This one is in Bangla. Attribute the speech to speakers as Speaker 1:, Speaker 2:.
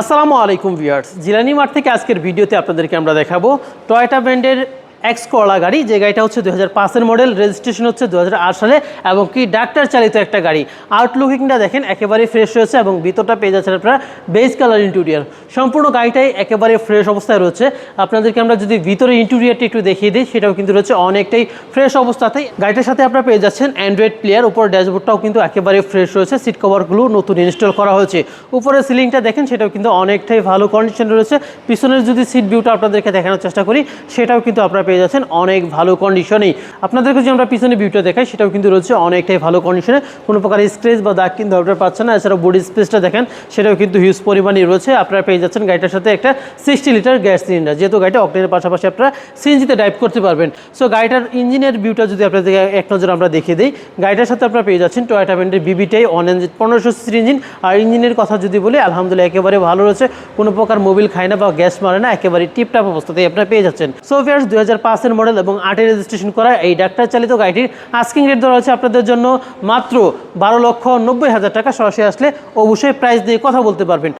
Speaker 1: আসসালামু আলাইকুম ভিউয়ার্স। জিলানি মাঠ থেকে আজকের ভিডিওতে আপনাদেরকে আমরা দেখাবো টয়টা ব্র্যান্ডের এক্স করলা গাড়ি, যে গাড়িটা হচ্ছে দু হাজার মডেল রেজিস্ট্রেশন হচ্ছে দু হাজার আট সালে, এবং কি ডাক্তার চালিত একটা গাড়ি। আউটলুকিংটা দেখেন একেবারে ফ্রেশ রয়েছে এবং ভিতরটা পেয়ে যাচ্ছেন আপনারা বেস কালার ইন্টুরিয়ার সম্পূর্ণ গাড়িটাই একেবারে ফ্রেশ অবস্থায় রয়েছে। আপনাদেরকে আমরা যদি ভিতরে ইন্টুরিয়ারটি একটু দেখিয়ে দিই, সেটাও কিন্তু রয়েছে অনেকটাই ফ্রেশ অবস্থাতেই। গাড়িটার সাথে আপনারা পেয়ে যাচ্ছেন অ্যান্ড্রয়েড প্লেয়ার উপর ড্যাশবোর্ডটাও কিন্তু একেবারে ফ্রেশ রয়েছে। সিট কভারগুলো নতুন ইনস্টল করা হয়েছে। উপরে সিলিংটা দেখেন, সেটাও কিন্তু অনেকটাই ভালো কন্ডিশনে রয়েছে। পিছনের যদি সিট ভিউটা আপনাদেরকে দেখানোর চেষ্টা করি, সেটাও কিন্তু আপনারা পেয়ে যাচ্ছেন অনেক ভালো কন্ডিশনেই আপনাদেরকে যদি আমরা পিছনে ভিউটা দেখাই, সেটাও কিন্তু রয়েছে অনেকটাই ভালো কন্ডিশনে কোনো প্রকার স্ক্রেচ বা দাগ কিন্তু আপনারা পাচ্ছেন না। এছাড়াও বডি স্পেসটা দেখেন, সেটাও কিন্তু হিউজ পরিমাণই রয়েছে। আপনারা পেয়ে যাচ্ছেন গাড়িটার সাথে একটা সিক্সটি লিটার গ্যাস সিলিন্ডার যেহেতু গাড়িটা অক্টেনের পাশাপাশি আপনারা সিএনজিতে ড্রাইভ করতে পারবেন। সো গাড়িটার ইঞ্জিনের ভিউটা যদি আপনাদের এক নজর আমরা দেখিয়ে দিই, গাড়িটার সাথে আপনারা পেয়ে যাচ্ছেন টয়োটা ব্র্যান্ডের বিবিটাই এনজি পনেরোশো সিসির ইঞ্জিন আর ইঞ্জিনের কথা যদি বলি, আলহামদুলিল্লাহ একেবারে ভালো রয়েছে। কোনো প্রকার মোবিল খায় না বা গ্যাস মারে না, একেবারে টিপটাপ অবস্থাতেই আপনারা পেয়ে যাচ্ছেন। সো ফিয়ার্স দুই হাজার পাঁচের মডেল এবং আটের রেজিস্ট্রেশন করা এই ডাক্তার চালিত গাড়িটির আস্কিং রেট ধরা হচ্ছে আপনাদের জন্য মাত্র বারো লক্ষ নব্বই হাজার টাকা। সরাসরি আসলে অবশ্যই প্রাইস দিয়ে কথা বলতে পারবেন।